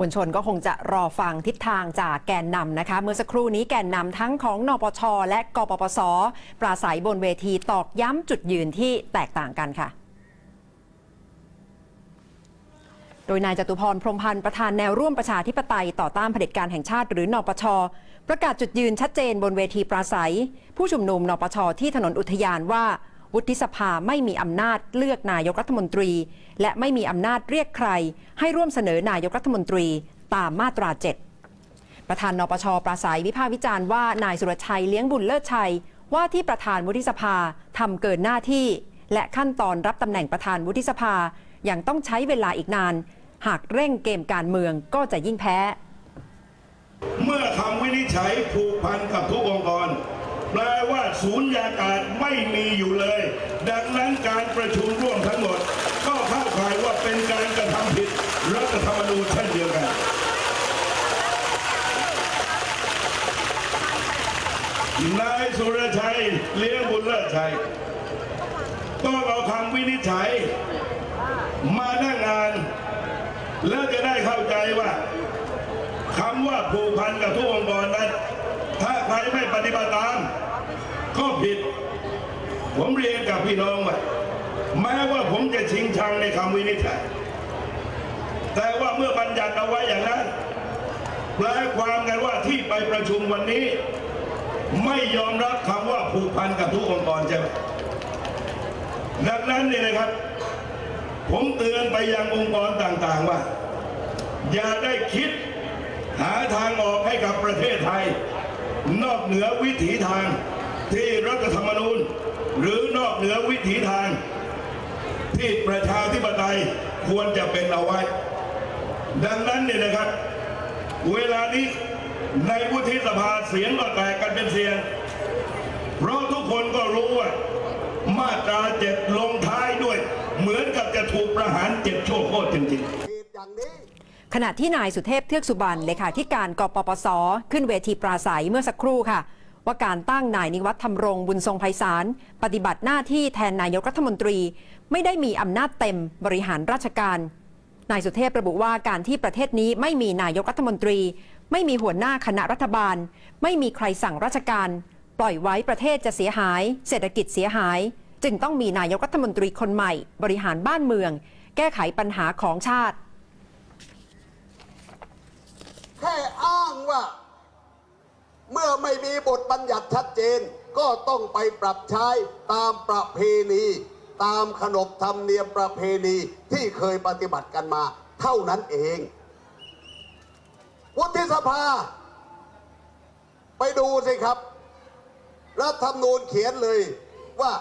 มวลชนก็คงจะรอฟังทิศทางจากแกนนำนะคะ เมื่อสักครู่นี้แกนนำทั้งของนปช และกปปส ปราศัยบนเวทีตอกย้ำจุดยืนที่แตกต่างกันค่ะโดยนายจตุพรพรมพันธ์ประธานแนวร่วมประชาธิปไตยต่อต้านเผด็จการแห่งชาติหรือนปช ประกาศจุดยืนชัดเจนบนเวทีปราศัย ผู้ชุมนุมนปช ที่ถนนอุทยานว่า วุฒิสภาไม่มีอำนาจเลือกนายกรัฐมนตรี และไม่มีอำนาจเรียกใคร ให้ร่วมเสนอนายกรัฐมนตรีตามมาตรา7ประธานนปชปราศัยวิพากษ์วิจารณ์ว่านายสุรชัยเลี้ยงบุญเลิศชัย ว่าที่ประธานวุฒิสภาทำเกินหน้าที่ และขั้นตอนรับตำแหน่งประธานวุฒิสภายังต้องใช้เวลาอีกนาน หากเร่งเกมการเมืองก็จะยิ่งแพ้ เมื่อคำวินิจฉัยผูกพันกับทุกองค์กร แปลว่าศูนย์ยากาศไม่มีอยู่เลย ดังนั้นการประชุมร่วมทั้งหมด ก็เข้าข่ายว่าเป็นการกระทำผิดรัฐธรรมนูญเช่นเดียวกันนายสุรชัยเลี้ยงบุญเลิศชัยต้องเอาคำวินิจฉัย มานั่งงาน แล้วจะได้เข้าใจว่าคำว่าผูกพันกับทุกองค์กรนั้น ถ้าใครไม่ปฏิบัติตามก็ผิด ผมเรียนกับพี่น้องว่าแม้ว่าผมจะชิงชังในคำวินิจฉัยแต่ว่าเมื่อบัญญัติเอาไว้อย่างนั้นแปลความกันว่าที่ไปประชุมวันนี้ ไม่ยอมรับคำว่าผูกพันกับทุกองค์กรใช่ไหมดังนั้นเนี่ยนะครับ ผมเตือนไปยังองค์กรต่างๆว่า อย่าได้คิดหาทางออกให้กับประเทศไทย นอกเหนือวิถีทางที่รัฐธรรมนูญ หรือนอกเหนือวิถีทาง ที่ประชาธิปไตยควรจะเป็นเอาไว้ ดังนั้นเนี่ยนะครับ เวลานี้ในวุฒิสภาเสียงก็แตกกันเป็นเสียง เพราะทุกคนก็รู้ว่า มาตราเจ็ดลงท้ายด้วย เหมือนกับจะถูกประหารเจ็ดชั่วโคตรจริงๆ ขณะที่นายสุเทพเทือกสุบรรณเลขาธิการกปปส ขึ้นเวทีปราศัยเมื่อสักครู่ค่ะ ว่าการตั้งนายนิวัฒน์ธรรมรงค์บุญทรงไพศาลปฏิบัติหน้าที่แทนนายกรัฐมนตรี ไม่ได้มีอำนาจเต็มบริหารราชการ นายสุเทพระบุว่าการที่ประเทศนี้ไม่มีนายกรัฐมนตรี ไม่มีหัวหน้าคณะรัฐบาล ไม่มีใครสั่งราชการ ปล่อยไว้ประเทศจะเสียหาย เศรษฐกิจเสียหาย จึงต้องมีนายกรัฐมนตรีคนใหม่ บริหารบ้านเมือง แก้ไขปัญหาของชาติ แค่อ้าง ว่า เมื่อไม่มีบทบัญญัติชัดเจน ก็ต้องไปปรับใช้ตามประเพณี ตามขนบธรรมเนียมประเพณีที่เคยปฏิบัติกันมาเท่านั้นเองวุฒิสภา ไปดูสิครับ รัฐธรรมนูญเขียนเลยว่า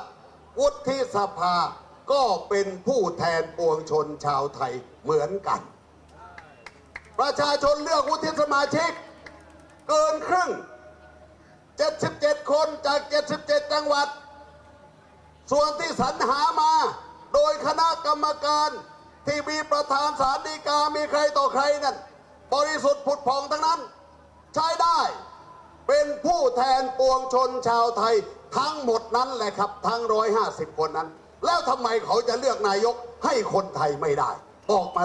วุฒิสภาก็เป็นผู้แทนปวงชนชาวไทยเหมือนกัน ประชาชนเลือกวุฒิสมาชิก เกินครึ่ง 77 คนจาก 77 จังหวัด ส่วนที่สรรหามา โดยคณะกรรมการที่มีประธานสารดีกามีใครต่อใครนั่นบริสุทธิ์ผุดผ่องทั้งนั้น ใช้ได้เป็นผู้แทนปวงชนชาวไทยทั้งหมดนั้นแหละครับ ทั้ง 150 คนนั้น แล้วทำไมเขาจะเลือกนายกให้คนไทยไม่ได้บอกมา